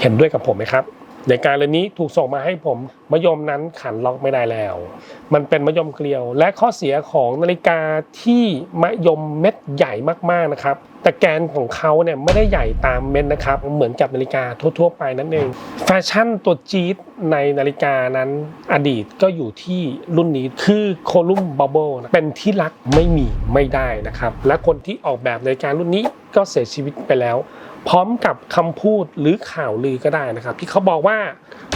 เห็นด้วยกับผมไหมครับในการเรือนนี้ถูกส่งมาให้ผมมะยมนั้นขันล็อกไม่ได้แล้ว มันเป็นมะยมเกลียว และข้อเสียของนาฬิกาที่มะยมเม็ดใหญ่มากๆนะครับ แต่แกนของเขาเนี่ยไม่ได้ใหญ่ตามเม็ดนะครับ เหมือนกับนาฬิกาทั่วๆไปนั่นเอง แฟชั่นตัวจี๊ดในนาฬิกานั้นอดีตก็อยู่ที่รุ่นนี้คือโคลุมบับเบิลเป็นที่รักไม่มีไม่ได้นะครับ และคนที่ออกแบบนาฬิการุ่นนี้ก็เสียชีวิตไปแล้ว พร้อมกับคำพูดหรือข่าวลือก็ได้นะครับ ที่เขาบอกว่า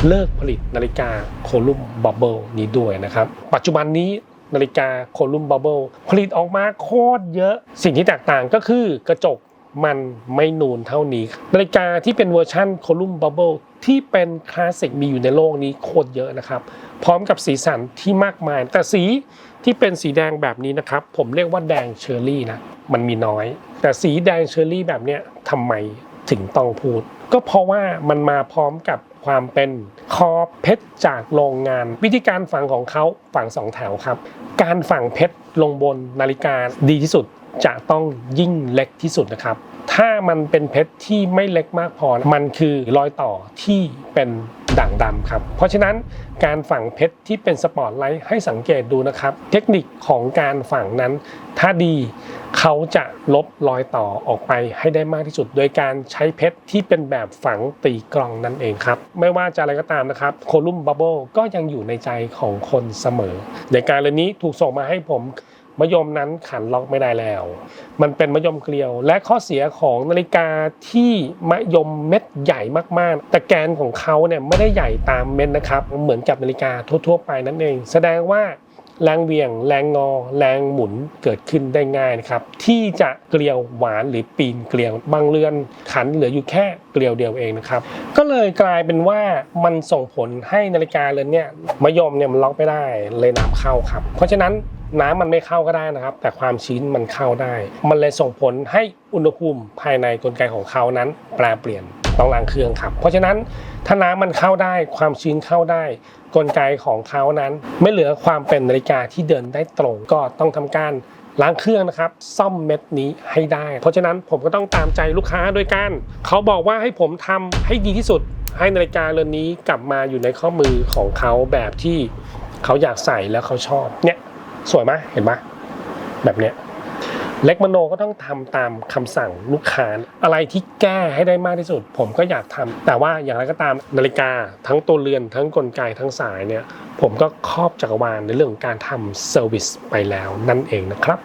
เลิกผลิตนาฬิกาโคลุมบับเบิลนี้ด้วยนะครับ ปัจจุบันนี้นาฬิกาโคลุมบับเบิลผลิตออกมาโคตรเยอะ สิ่งที่แตกต่างก็คือกระจกมันไม่นูนเท่านี้ นาฬิกาที่เป็นเวอร์ชันโคลุมบับเบิล ที่เป็นคลาสสิกมีอยู่ในโลกนี้โคตรเยอะนะครับ พร้อมกับสีสันที่มากมาย แต่สีที่เป็นสีแดงแบบนี้นะครับ ผมเรียกว่าแดงเชอร์รี่นะมันมีน้อย แต่สีแดงเชอร์รี่แบบเนี้ยทำไมถึงต้องพูด ก็เพราะว่ามันมาพร้อมกับความเป็นคอเพชรจากโรงงาน วิธีการฝังของเขาฝังสองแถวครับ การฝังเพชรลงบนนาฬิกาดีที่สุด จะต้องยิ่งเล็กที่สุดนะครับ ถ้ามันเป็นเพชรที่ไม่เล็กมากพอ มันคือรอยต่อที่เป็นด่างดำครับ เพราะฉะนั้นการฝังเพชรที่เป็นสปอตไลท์ให้สังเกตดูนะครับ เทคนิคของการฝังนั้น ถ้าดีเขาจะลบรอยต่อออกไปให้ได้มากที่สุด โดยการใช้เพชรที่เป็นแบบฝังตีกลองนั่นเองครับ ไม่ว่าจะอะไรก็ตามนะครับโคลุมบับเบิลก็ยังอยู่ในใจของคนเสมอในการเรือนนี้ถูกส่งมาให้ผม มะยมนั้นขันล็อกไม่ได้แล้ว มันเป็นมะยมเกลียว และข้อเสียของนาฬิกาที่มะยมเม็ดใหญ่มากๆ แต่แกนของเขาเนี่ยไม่ได้ใหญ่ตามเม็ดนะครับ เหมือนกับนาฬิกาทั่วๆไปนั่นเอง แสดงว่าแรงเวียง แรงงอ แรงหมุนเกิดขึ้นได้ง่ายนะครับ ที่จะเกลียวหวานหรือปีนเกลียว บางเรือนขันเหลืออยู่แค่เกลียวเดียวเองนะครับ ก็เลยกลายเป็นว่ามันส่งผลให้นาฬิกาเรือนเนี่ยมะยมเนี่ยมันล็อกไม่ได้เลยน้ำเข้าครับ เพราะฉะนั้น น้ำมันไม่เข้าก็ได้นะครับ แต่ความชื้นมันเข้าได้ มันเลยส่งผลให้อุณหภูมิภายในกลไกของเขานั้นแปรเปลี่ยนต้องล้างเครื่องครับ เพราะฉะนั้นถ้าน้ำมันเข้าได้ความชื้นเข้าได้ กลไกของเขานั้น ไม่เหลือความเป็นนาฬิกาที่เดินได้ตรงก็ต้องทำการล้างเครื่องนะครับ ซ่อมเม็ดนี้ให้ได้ เพราะฉะนั้นผมก็ต้องตามใจลูกค้าโดยการเขาบอกว่าให้ผมทำให้ดีที่สุด ให้นาฬิกาเรือนนี้กลับมาอยู่ในข้อมือของเขาแบบที่เขาอยากใส่แล้วเขาชอบเนี่ย สวยไหมเห็นไหมแบบเนี้ยเล็กมโนก็ต้องทำตามคำสั่งลูกค้าอะไรที่แก้ให้ได้มากที่สุด ผมก็อยากทำแต่ว่าอย่างไรก็ตามนาฬิกา ทั้งตัวเรือนทั้งกลไกทั้งสายเนี่ยผมก็ครอบจักรวาลในเรื่องการทำเซอร์วิสไปแล้วนั่นเองนะครับ